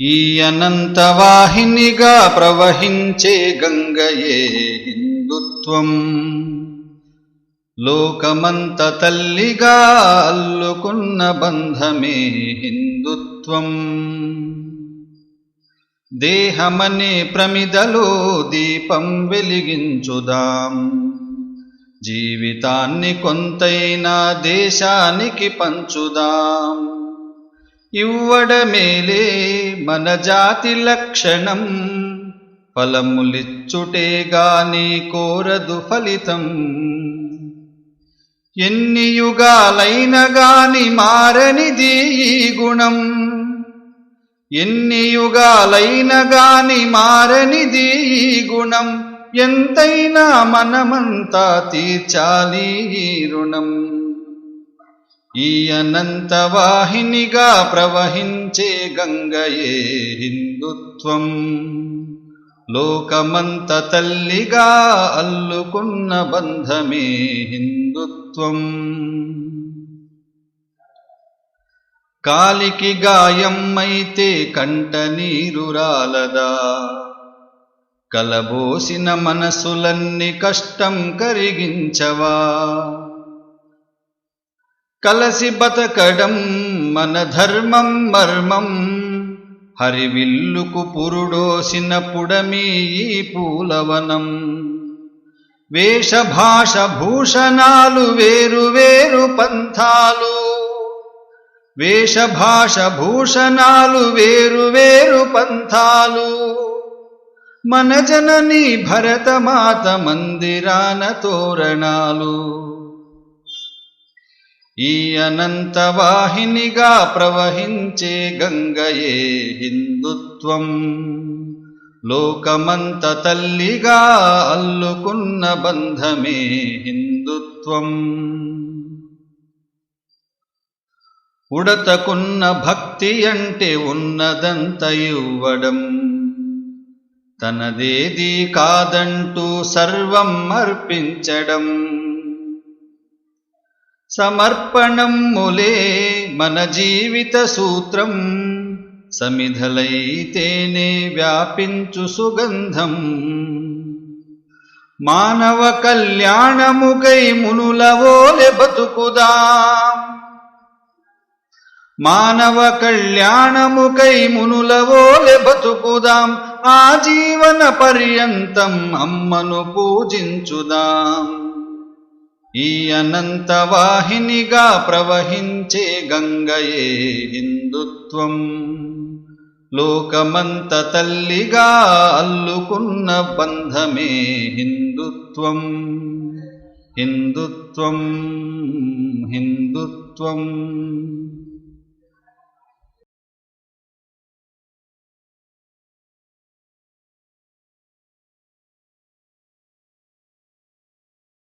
ఈ అనంతవాహినిగా ప్రవహించే గంగయే హిందుత్వం. లోకమంత తల్లిగా అల్లుకున్న బంధమే హిందుత్వం. దేహమనే ప్రమిదలో దీపం వెలిగించుదాం. జీవితాన్ని కొంతైనా దేశానికి పంచుదాం. ఇవ్వడమేలే మన జాతి లక్షణం. ఫలములిచ్చుటే గాని కోరదు ఫలితం. ఎన్ని యుగాలైన గాని మారనిది ఈ గుణం. ఎన్ని యుగాలైన గాని మారనిది ఈ గుణం. ఎంతైనా మనమంతా తీర్చాలి ఈ రుణం. ఈ అనంత వాహినిగా ప్రవహించే గంగయే హిందుత్వం. లోకమంత తల్లిగా అల్లుకున్న బంధమే హిందుత్వం. కాలికి గాయమ్మైతే కంట నీరు రాలదా? కలబోసిన మనసులన్నీ కష్టం కరిగించవా? కలసి బతకడం మన ధర్మం మర్మం. హరివిల్లుకు పురుడోసిన పుడమీ పూలవనం. వేషభాష భూషణాలు వేరు వేరు పంథాలు. వేషభాష భూషణాలు వేరు వేరు పంథాలు. మన జననీ భరతమాత మందిరాన తోరణాలు. ఈ అనంత వాహినిగా ప్రవహించే గంగయే హిందుత్వం. లోకమంత తల్లిగా అల్లుకున్న బంధమే హిందుత్వం. ఉడతకున్న భక్తి అంటే ఉన్నదంత ఇవ్వడం. తనదేది కాదంటూ సర్వం అర్పించడం. సమర్పణం ములే మన జీవిత సూత్రం. సమిధలైతేనే వ్యాపించు సుగంధం. మానవ కళ్యాణముకై మునులవోలె బతుకుదా. మానవ కళ్యాణముకై మునులవోలె బతుకుదాం. ఆ జీవన పర్యంతం అమ్మను పూజించుదాం. ఈ అనంత వాహినిగా ప్రవహించే గంగయే హిందుత్వం. లోకమంత తల్లిగా అల్లుకున్న బంధమే హిందుత్వం. హిందుత్వం హిందుత్వం.